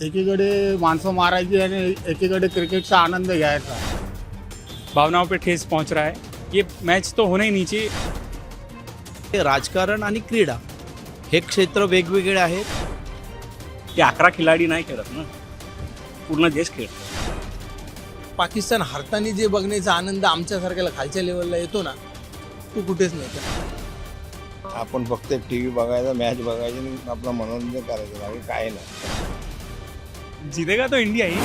एकीकडे माणसं मारायची आणि एकीकडे क्रिकेटचा आनंद घ्यायचा. भावनाओं पे ठेस पहुंच रहा है. ये मैच तो होना ही नहीं चाहिए. हे राजकारण आणि क्रीडा हे क्षेत्र वेगवेगळे आहेत. ते अकरा खिलाडी नाही खेळत ना. पूर्ण देश खेळतो. पाकिस्तान हरताना जे बघण्याचा आनंद आमच्यासारख्याला खालच्या लेवलला येतो ना तो कुठेच नाही आपण फक्त टी व्ही बघायचा मॅच बघायची आणि आपलं मनोरंजन करायचं बाकी काय नाही. जीतेगा तो इंडिया ही.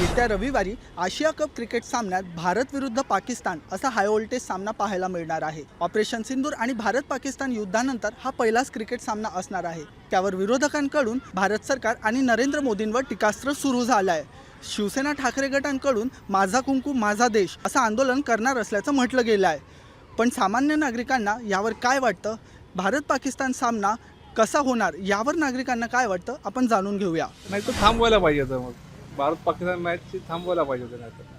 येत्या रविवारी आशिया कप क्रिकेट सामन्यात भारत विरुद्ध पाकिस्तान असा हाय व्होल्टेज सामना पाहायला मिळणार आहे. ऑपरेशन सिंदूर आणि भारत पाकिस्तान युद्धानंतर हा पहिलाच क्रिकेट सामना असणार आहे. त्यावर विरोधकांकडून भारत सरकार आणि नरेंद्र मोदींवर टीकास्त्र सुरू झालं आहे शिवसेना ठाकरे गटांकडून माझा कुंकू माझा देश असं आंदोलन करणार असल्याचं म्हटलं गेलं आहे पण सामान्य नागरिकांना यावर काय वाटतं? भारत पाकिस्तान सामना कसा होणार? यावर नागरिकांना काय वाटतं? आपण जाणून घेऊया. नाही तर थांबवायला पाहिजे होतं मग. भारत पाकिस्तान मॅच थांबवायला पाहिजे होतं नाही तर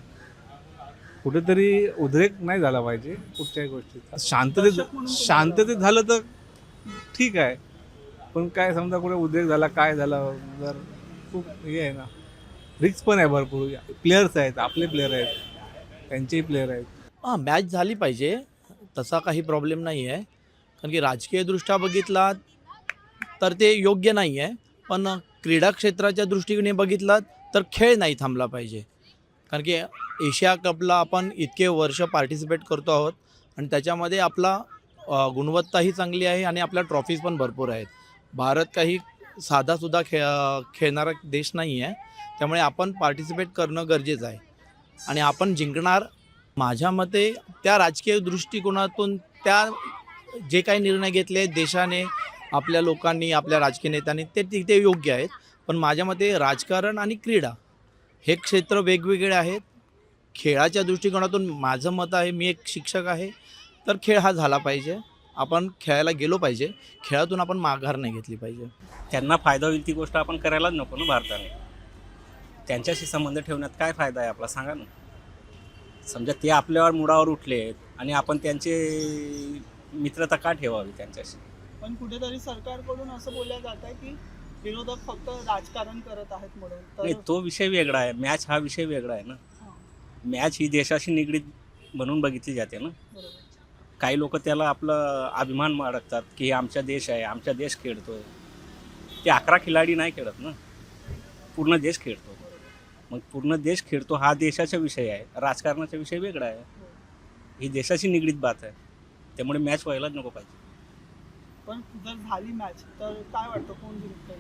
कुठेतरी उद्रेक नाही झाला पाहिजे कुठच्याही गोष्टीत शांततेत शांततेत झालं तर ठीक आहे. पण काय समजा कुठे उद्रेक झाला काय झाला जर खूप हे आहे ना रिक्स पण आहे भरपूर. प्लेयर्स आहेत आपले प्लेयर आहेत त्यांचेही प्लेयर आहेत. हां मॅच झाली पाहिजे. तसा काही प्रॉब्लेम नाही आहे कारण की राजकीयदृष्ट्या बघितलात तर ते योग्य नाही आहे पण क्रीडा क्षेत्राच्या दृष्टीने बघितलात तर खेळ नाही थांबला पाहिजे. कारण की एशिया कपला आपण इतके वर्ष पार्टिसिपेट करतो आहोत आणि त्याच्यामध्ये आपला गुणवत्ताही चांगली आहे आणि आपल्या ट्रॉफीज पण भरपूर आहेत. भारत काही साधासुद्धा खे खेळणारा देश नाही आहे त्यामुळे आपण पार्टिसिपेट करणं गरजेचं आहे. आणि आपण जिंकणार माझ्या मते त्या राजकीय दृष्टिकोनातून त्या जे काही निर्णय घेतले आहेत देशाने आपल्या लोकांनी आपल्या राजकीय नेत्यांनी ते तिथे योग्य आहेत. पण माझ्या मते राजकारण आणि क्रीडा हे क्षेत्र वेगवेगळे आहेत. खेळाच्या दृष्टिकोनातून माझं मत आहे मी एक शिक्षक आहे तर खेळ हा झाला पाहिजे. आपण खेळायला गेलो पाहिजे. खेळातून आपण माघार नाही घेतली पाहिजे. त्यांना फायदा होईल ती गोष्ट आपण करायलाच नको ना भारताने. त्यांच्याशी संबंध ठेवण्यात काय फायदा आहे आपला? सांगा ना. समजा ते आपल्यावर मुडावर उठले आणि आपण त्यांचे मित्रता का ठेवावी त्यांच्याशी? पण कुठेतरी सरकारकडून असं बोललं जात आहे की विरोधक फक्त राजकारण करत आहेत म्हणून. नाही तो विषय वेगळा आहे. मॅच हा विषय वेगळा आहे ना. मॅच ही देशाशी निगडीत म्हणून बघितली जाते ना. काही लोक त्याला आपलं अभिमान बाळगतात की हे आमचा देश आहे आमचा देश खेळतोय. ते अकरा खिलाडी नाही खेळत ना. पूर्ण देश खेळतो. मग पूर्ण देश खेळतो हा देशाचा विषय आहे. राजकारणाचा विषय वेगळा आहे. ही देशाशी निगडीत बात आहे. त्यामुळे मॅच व्हायलाच नको पाहिजे. पण जर झाली मॅच तर काय वाटतं? कोण जिंकतं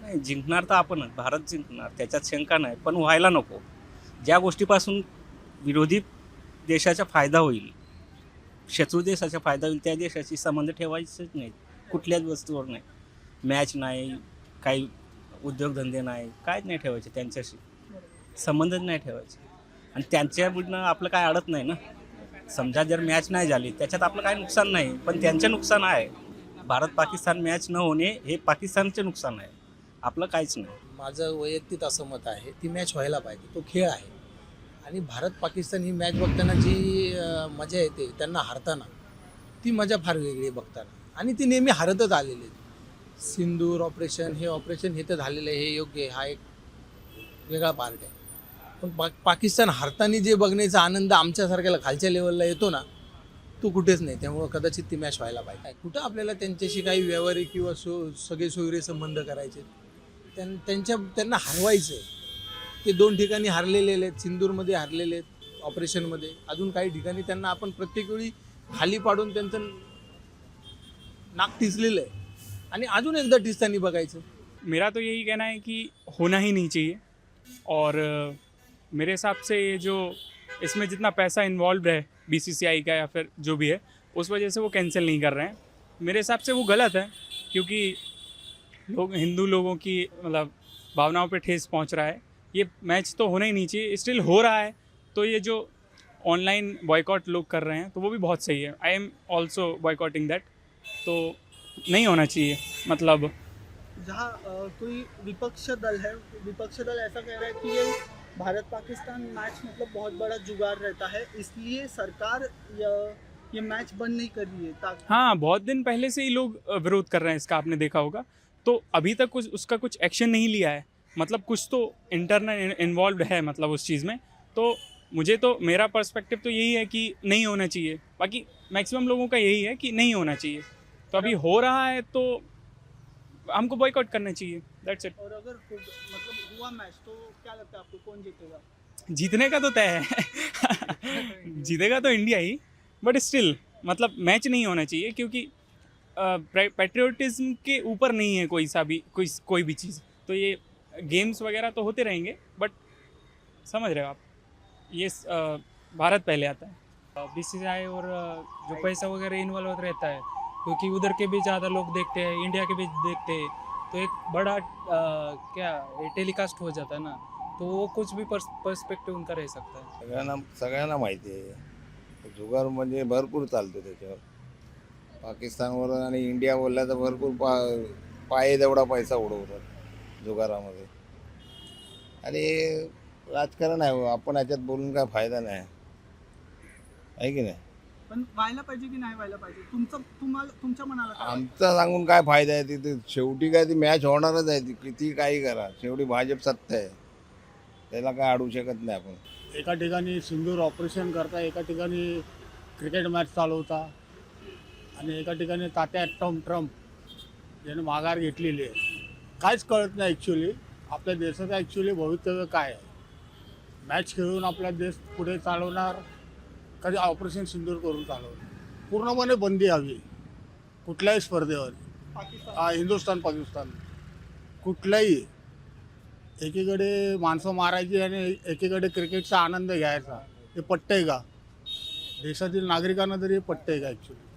नाही जिंकणार तर आपणच. भारत जिंकणार. त्याच्यात शंका नाही. पण व्हायला नको. ज्या गोष्टीपासून विरोधी देशाचा फायदा होईल शत्रू देशाचा फायदा होईल त्या देशाशी संबंध ठेवायचेच नाही कुठल्याच वस्तूवर नाही. मॅच नाही काही उद्योगधंदे नाही काहीच नाही ठेवायचे त्यांच्याशी. संबंधच नाही ठेवायचे. आणि त्यांच्याकडनं आपलं काय अडत नाही ना. समजा जर मॅच नाही झाली त्याच्यात आपलं काय नुकसान नाही. पण त्यांचं नुकसान आहे. भारत पाकिस्तान मॅच न होणे हे पाकिस्तानचे नुकसान आहे. आपलं काहीच नाही. माझं वैयक्तिक असं मत आहे ती मॅच व्हायला पाहिजे. तो खेळ आहे. आणि भारत पाकिस्तान ही मॅच बघताना जी मजा येते त्यांना हारताना ती मजा फार वेगळी आहे बघताना. आणि ती नेहमी हारतच आलेली आहे. सिंदूर ऑपरेशन हे ऑपरेशन हे तर झालेलं आहे. हे योग्य हा एक वेगळा पार्ट आहे. पण पा पाकिस्तान हारताना जे बघण्याचा आनंद आमच्यासारख्याला खालच्या लेवलला येतो ना तो कुठेच नाही. त्यामुळं कदाचित ती मॅच व्हायला पाहिजे. कुठं आपल्याला त्यांच्याशी काही व्यवहारिक किंवा सो सगळे सोयरे संबंध करायचे? त्यां त्यांच्या त्यांना हरवायचं आहे. ते दोन ठिकाणी हारलेले आहेत सिंदूरमध्ये हारलेले आहेत ऑपरेशनमध्ये अजून काही ठिकाणी त्यांना आपण प्रत्येक वेळी खाली पाडून त्यांचं नाक टिचलेलं आहे. आणि अजून एकदा टिचताना बघायचं. मेरा तो यही कहना है कि होना ही नहीं चाहिए. और मेरे हिसाब से ये जो इसमें जितना पैसा इन्वॉल्व है बीसीसीआई का या फिर जो भी है, उस वजह से वो कैंसिल नहीं कर रहे हैं। मेरे हिसाब से वो गलत है, क्योंकि लोग, हिंदू लोगों की मतलब भावनाओं पे ठेस पहुँच रहा है। ये मैच तो होना ही नहीं चाहिए स्टिल हो रहा है। तो ये जो ऑनलाइन बॉयकॉट लोग कर रहे हैं तो वो भी बहुत सही है। I am also boycotting that तो नहीं होना चाहिए मतलब। जहाँ कोई विपक्ष दल है, विपक्ष दल ऐसा कह रहा है कि ये भारत पाकिस्तान मैच मतलब बहुत बड़ा जुगाड़ रहता है इसलिए सरकार ये मैच बंद नहीं कर रही है ताकि हाँ बहुत दिन पहले से ही लोग विरोध कर रहे हैं इसका आपने देखा होगा। तो अभी तक कुछ उसका कुछ एक्शन नहीं लिया है। मतलब कुछ तो इंटरनल इन्वॉल्व है मतलब उस चीज़ में। तो मुझे तो मेरा पर्सपेक्टिव तो यही है कि नहीं होना चाहिए। बाकी मैक्सिमम लोगों का यही है कि नहीं होना चाहिए। तो अभी हो रहा है तो हमको बॉयकॉट करना चाहिए। दैट्स इट और अगर मतलब हुआ मैच तो क्या लगता है आपको कौन जीतेगा? जीतने का तो तय है। जीतेगा तो इंडिया ही बट स्टिल मतलब मैच नहीं होना चाहिए क्योंकि पेट्रियोटिज्म के ऊपर नहीं है कोई सा भी कोई कोई भी चीज़। तो ये गेम्स वगैरह तो होते रहेंगे बट समझ रहे हो आप। ये अ, भारत पहले आता है। बी सी आई और जो पैसा वगैरह इन्वॉल्व रहता है क्योंकि उधर के भी ज़्यादा लोग देखते हैं इंडिया के भी देखते हैं। तो एक बड़ा आ, क्या टेलीकास्ट हो जाता है ना तो वो कुछ भी पर्सपेक्टिव उनका रह सकता है। सगळ्यांना सगळ्यांना माहिती आहे. जुगार म्हणजे भरपूर चालतो त्याच्यावर. पाकिस्तानवर आणि इंडिया बोलला तर भरपूर पा पाये तेवढा पैसा उडवतात जुगारामध्ये. आणि राजकारण आहे आपण याच्यात बोलून काय फायदा नाही. आहे की नाही? पण व्हायला पाहिजे की नाही व्हायला पाहिजे? तुमचं तुम्हाला तुमच्या मनाला काय वाटतं? आमचा सांगून काय फायदा आहे तिथे? शेवटी काय ती मॅच होणारच आहे. ती किती काही करा. शेवटी भाजप सत्ता आहे. त्याला काय अडवू शकत नाही आपण. एका ठिकाणी सिंदूर ऑपरेशन करता एका ठिकाणी क्रिकेट मॅच चालवता आणि एका ठिकाणी तात्या टॉम ट्रम्प ज्याने माघार घेतलेली आहे. काहीच कळत नाही ॲक्च्युली आपल्या देशाचं ॲक्च्युली भवितव्य काय आहे? मॅच खेळून आपला देश पुढे चालवणार कधी ऑपरेशन सिंदूर करून चालवलं. पूर्णपणे बंदी हवी. कुठल्याही स्पर्धेवर. हा, हिंदुस्थान पाकिस्तान. कुठल्याही एकीकडे माणसं मारायची आणि एकीकडे क्रिकेटचा आनंद घ्यायचा. हे पटतंय का? देशातील नागरिकांना तरी हे पटतंय का ॲक्च्युली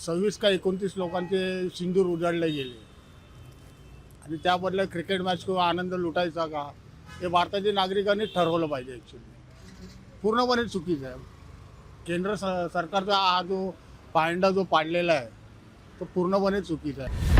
सव्वीस का एकोणतीस लोकांचे सिंदूर उजाडले गेले. आणि त्याबदल्या क्रिकेट मॅच किंवा आनंद लुटायचा का? हे भारताच्या नागरिकांनी ठरवलं पाहिजे ॲक्च्युली पूर्णपणे चुकीचं आहे. केंद्र स सरकारचा हा जो पायंडा जो पाडलेला आहे तो पूर्णपणे चुकीचा आहे.